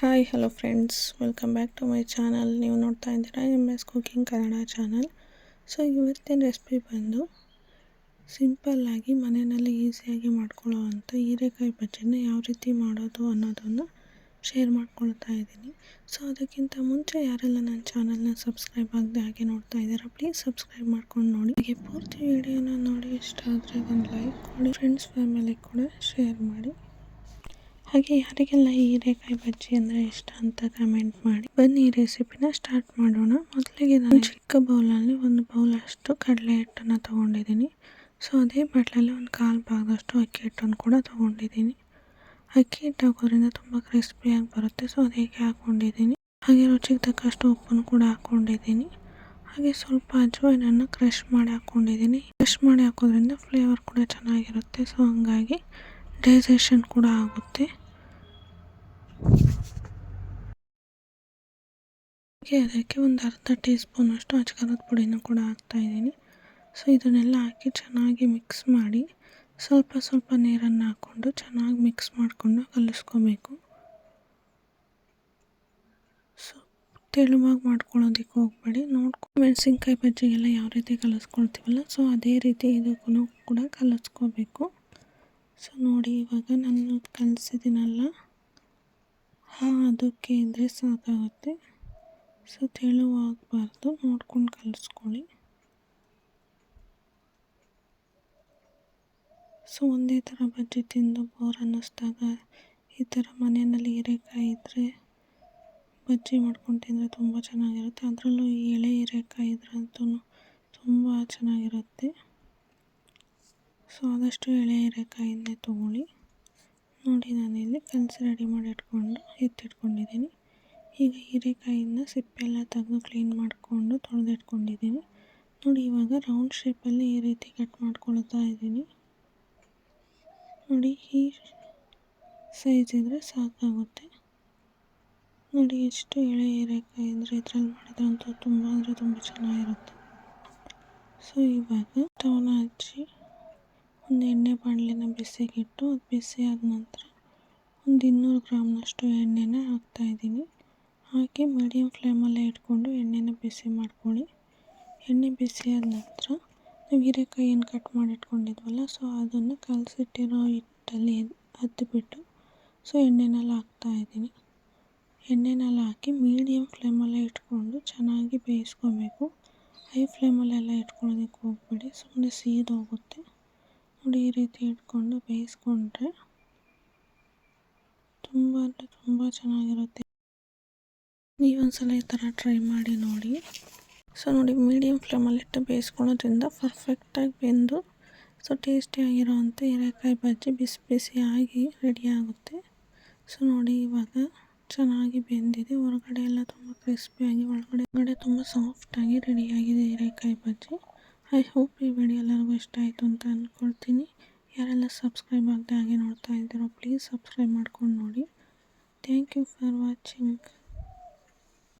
Hi hello friends welcome back to my channel ನೀವು ನೋಡ್ತಾ ಇದ್ದೀರಾ M S cooking Kannada channel so ಇವತ್ತಿನ recipe ಬಂದು ಸಿಂಪಲ್ಲಾಗಿ ಮನೆಯಲ್ಲಿ ಈಸಿಯಾಗಿ ಮಾಡ್ಕೊಳ್ಳೋವಂಥ ಹೀರೆಕಾಯಿ ಬಜ್ಜಿನ ಯಾವ ರೀತಿ ಮಾಡೋದು ಅನ್ನೋದನ್ನು ಶೇರ್ ಮಾಡ್ಕೊಳ್ತಾ ಇದ್ದೀನಿ. ಸೊ ಅದಕ್ಕಿಂತ ಮುಂಚೆ ಯಾರೆಲ್ಲ ನನ್ನ ಚಾನಲ್ನ ಸಬ್ಸ್ಕ್ರೈಬ್ ಆಗದೆ ಹಾಗೆ ನೋಡ್ತಾ ಇದ್ದೀರಾ ಪ್ಲೀಸ್ ಸಬ್ಸ್ಕ್ರೈಬ್ ಮಾಡ್ಕೊಂಡು ನೋಡಿ. ಹಾಗೆ ಪೂರ್ತಿ ವಿಡಿಯೋನ ನೋಡಿ, ಇಷ್ಟ ಆದರೆ ಒಂದು ಲೈಕ್ ಕೊಡಿ. ಫ್ರೆಂಡ್ಸ್ ಫ್ಯಾಮಿಲಿ ಕೂಡ ಶೇರ್ ಮಾಡಿ. ಹಾಗೆ ಯಾರಿಗೆಲ್ಲ ಹೀರೆಕಾಯಿ ಬಜ್ಜಿ ಅಂದರೆ ಇಷ್ಟ ಅಂತ ಕಮೆಂಟ್ ಮಾಡಿ. ಬನ್ನಿ ಈ ರೆಸಿಪಿನ ಸ್ಟಾರ್ಟ್ ಮಾಡೋಣ. ಮೊದಲಿಗೆ ನಾನು ಚಿಕ್ಕ ಬೌಲಲ್ಲಿ ಒಂದು ಬೌಲ್ ಅಷ್ಟು ಕಡಲೆ ಹಿಟ್ಟನ್ನು ತೊಗೊಂಡಿದ್ದೀನಿ. ಸೊ ಅದೇ ಬಟ್ಲಲ್ಲಿ ಒಂದು ಕಾಲು ಭಾಗದಷ್ಟು ಅಕ್ಕಿ ಹಿಟ್ಟನ್ನು ಕೂಡ ತೊಗೊಂಡಿದ್ದೀನಿ. ಅಕ್ಕಿ ಹಿಟ್ಟು ಹಾಕೋದ್ರಿಂದ ತುಂಬ ಕ್ರಿಸ್ಪಿಯಾಗಿ ಬರುತ್ತೆ. ಸೊ ಅದಕ್ಕೆ ಹಾಕ್ಕೊಂಡಿದ್ದೀನಿ ಹಾಗೆ ರುಚಿಗೆ ತಕ್ಕಷ್ಟು ಉಪ್ಪನ್ನು ಕೂಡ ಹಾಕ್ಕೊಂಡಿದ್ದೀನಿ ಹಾಗೆ ಸ್ವಲ್ಪ ಅಜ್ವೈನನ್ನು ಕ್ರಷ್ ಮಾಡಿ ಹಾಕ್ಕೊಂಡಿದ್ದೀನಿ ಕ್ರಷ್ ಮಾಡಿ ಹಾಕೋದ್ರಿಂದ ಫ್ಲೇವರ್ ಕೂಡ ಚೆನ್ನಾಗಿರುತ್ತೆ. ಸೊ ಹಂಗಾಗಿ ಡೈಜೆಷನ್ ಕೂಡ ಆಗುತ್ತೆ. ಅದಕ್ಕೆ ಒಂದು ಅರ್ಧ ಟೀ ಸ್ಪೂನಷ್ಟು ಅಚ್ಕಾರದ ಪುಡಿನ ಕೂಡ ಹಾಕ್ತಾಯಿದ್ದೀನಿ ಸೊ, ಇದನ್ನೆಲ್ಲ ಹಾಕಿ ಚೆನ್ನಾಗಿ ಮಿಕ್ಸ್ ಮಾಡಿ ಸ್ವಲ್ಪ ಸ್ವಲ್ಪ ನೀರನ್ನು ಹಾಕ್ಕೊಂಡು ಚೆನ್ನಾಗಿ ಮಿಕ್ಸ್ ಮಾಡಿಕೊಂಡು ಕಲಿಸ್ಕೋಬೇಕು. ಸೊ, ತೆಳುವಾಗಿ ಮಾಡ್ಕೊಳ್ಳೋದಕ್ಕೆ ಹೋಗಬೇಡಿ. ನೋಡ್ಕೊಂಡು ಮೆಣಸಿನ್ಕಾಯಿ ಬಜ್ಜಿಗೆಲ್ಲ ಯಾವ ರೀತಿ ಕಲಿಸ್ಕೊಳ್ತೀವಲ್ಲ, ಸೊ, ಅದೇ ರೀತಿ ಇದಕ್ಕೂ ಕೂಡ ಕಲಿಸ್ಕೋಬೇಕು. ಸೊ ನೋಡಿ, ಇವಾಗ ನಾನು ಕಲಿಸಿದ್ದೀನಲ್ಲ ಹಾ, ಅದಕ್ಕೆ ಇದ್ದರೆ ಸಾಕಾಗುತ್ತೆ. ಸೊ ತೆಳುವಾಗಬಾರ್ದು. ನೋಡ್ಕೊಂಡು ಕಲಿಸ್ಕೊಳ್ಳಿ ಸೊ ಒಂದೇ ಥರ ಬಜ್ಜಿ ತಿಂದು ಬೋರ್ ಅನ್ನಿಸ್ದಾಗ ಈ ಥರ ಮನೆಯಲ್ಲಿ ಹೀರೆಕಾಯಿ ಇದ್ದರೆ ಬಜ್ಜಿ ಮಾಡ್ಕೊಂಡು ತಿಂದರೆ ತುಂಬ ಚೆನ್ನಾಗಿರುತ್ತೆ. ಅದರಲ್ಲೂ ಎಳೆ ಹೀರೆಕಾಯಿ ಇದ್ರಂತೂ ತುಂಬ ಚೆನ್ನಾಗಿರುತ್ತೆ. ಸೊ ಆದಷ್ಟು ಎಳೆ ಹೀರೆಕಾಯಿಂದ ತೊಗೊಳ್ಳಿ ನೋಡಿ ನಾನಿಲ್ಲಿ ಕಲಸಿ ರೆಡಿ ಮಾಡಿ ಇಟ್ಕೊಂಡು ಎತ್ತಿಟ್ಕೊಂಡಿದ್ದೀನಿ. ಈಗ ಹೀರೆಕಾಯಿನ ಸಿಪ್ಪೆಲ್ಲ ತೆಗೆದು ಕ್ಲೀನ್ ಮಾಡಿಕೊಂಡು ತೊಳೆದಿಟ್ಕೊಂಡಿದ್ದೀನಿ. ನೋಡಿ ಇವಾಗ ರೌಂಡ್ ಶೇಪಲ್ಲಿ ಈ ರೀತಿ ಕಟ್ ಮಾಡ್ಕೊಳ್ತಾ ಇದ್ದೀನಿ. ನೋಡಿ ಈ ಸೈಜ್ ಇದ್ದರೆ ಸಾಕಾಗುತ್ತೆ. ನೋಡಿ ಎಷ್ಟು ಎಳೆ ಹೀರೆಕಾಯಿ ಅಂದರೆ ಇದ್ರಲ್ಲಿ ಮಾಡಿದ್ರಂತೂ ತುಂಬ ಅಂದರೆ ತುಂಬ ಚೆನ್ನಾಗಿರುತ್ತೆ. ಸೊ ಇವಾಗ ಸ್ಟವ್ನ ಹಚ್ಚಿ ಒಂದು ಎಣ್ಣೆ ಬಾಣಲಿನ ಬಿಸಿಗಿಟ್ಟು, ಅದು ಬಿಸಿ ಆದ ನಂತರ ಒಂದು ಇನ್ನೂರು ಗ್ರಾಮ್ನಷ್ಟು ಎಣ್ಣೆನ ಹಾಕ್ತಾಯಿದ್ದೀನಿ ಹಾಕಿ ಮೀಡಿಯಮ್ ಫ್ಲೇಮಲ್ಲೇ ಇಟ್ಕೊಂಡು ಎಣ್ಣೆನ ಬಿಸಿ ಮಾಡ್ಕೊಳ್ಳಿ. ಎಣ್ಣೆ ಬಿಸಿಯಾದ ನಂತರ ನಾವು ಹೀರೆಕಾಯಿ ಏನು ಕಟ್ ಮಾಡಿ ಇಟ್ಕೊಂಡಿದ್ವಲ್ಲ, ಸೊ ಅದನ್ನು ಕಲಸಿಟ್ಟಿರೋ ಹಿಟ್ಟಲ್ಲಿ ಹತ್ತಿಬಿಟ್ಟು ಸೊ ಎಣ್ಣೆನಲ್ಲಿ ಹಾಕ್ತಾಯಿದ್ದೀನಿ ಎಣ್ಣೆನಲ್ಲಿ ಹಾಕಿ ಮೀಡಿಯಮ್ ಫ್ಲೇಮಲ್ಲೇ ಇಟ್ಕೊಂಡು ಚೆನ್ನಾಗಿ ಬೇಯಿಸ್ಕೊಬೇಕು. ಹೈ ಫ್ಲೇಮಲ್ಲೆಲ್ಲ ಇಟ್ಕೊಳ್ಳೋದಕ್ಕೆ ಹೋಗ್ಬೇಡಿ ಸುಮ್ಮನೆ ಸೀದೋಗುತ್ತೆ. ಈ ರೀತಿ ಇಟ್ಕೊಂಡು ಬೇಯಿಸ್ಕೊಂಡ್ರೆ ತುಂಬ ಅಂದರೆ ತುಂಬ ಚೆನ್ನಾಗಿರುತ್ತೆ. ನೀವೊಂದ್ಸಲ ಈ ಥರ ಟ್ರೈ ಮಾಡಿ ನೋಡಿ. ಸೊ ನೋಡಿ ಮೀಡಿಯಮ್ ಫ್ಲೇಮಲ್ಲಿಟ್ಟು ಬೇಯಿಸ್ಕೊಳ್ಳೋದ್ರಿಂದ ಪರ್ಫೆಕ್ಟಾಗಿ ಬೆಂದು, ಸೊ ಟೇಸ್ಟಿಯಾಗಿರೋವಂಥ ಹೀರೆಕಾಯಿ ಬಜ್ಜಿ ಬಿಸಿ ಬಿಸಿಯಾಗಿ ರೆಡಿ ಆಗುತ್ತೆ. ಸೊ ನೋಡಿ, ಇವಾಗ ಚೆನ್ನಾಗಿ ಬೆಂದಿದೆ. ಹೊರಗಡೆ ಎಲ್ಲ ತುಂಬ ಕ್ರಿಸ್ಪಿಯಾಗಿ ಒಳಗಡೆ ಒಳಗಡೆ ತುಂಬ ಸಾಫ್ಟಾಗಿ ರೆಡಿಯಾಗಿದೆ ಹೀರೆಕಾಯಿ ಬಜ್ಜಿ. ಐ ಹೋಪ್ ಈ ವಿಡಿಯೋ ಎಲ್ಲರಿಗೂ ಇಷ್ಟ ಆಯಿತು ಅಂತ ಅಂದ್ಕೊಳ್ತೀನಿ ಯಾರೆಲ್ಲ ಸಬ್ಸ್ಕ್ರೈಬ್ ಆಗದೆ ಹಾಗೆ ನೋಡ್ತಾ ಇದ್ದೀರೋ ಪ್ಲೀಸ್ ಸಬ್ಸ್ಕ್ರೈಬ್ ಮಾಡ್ಕೊಂಡು ನೋಡಿ. Thank you for watching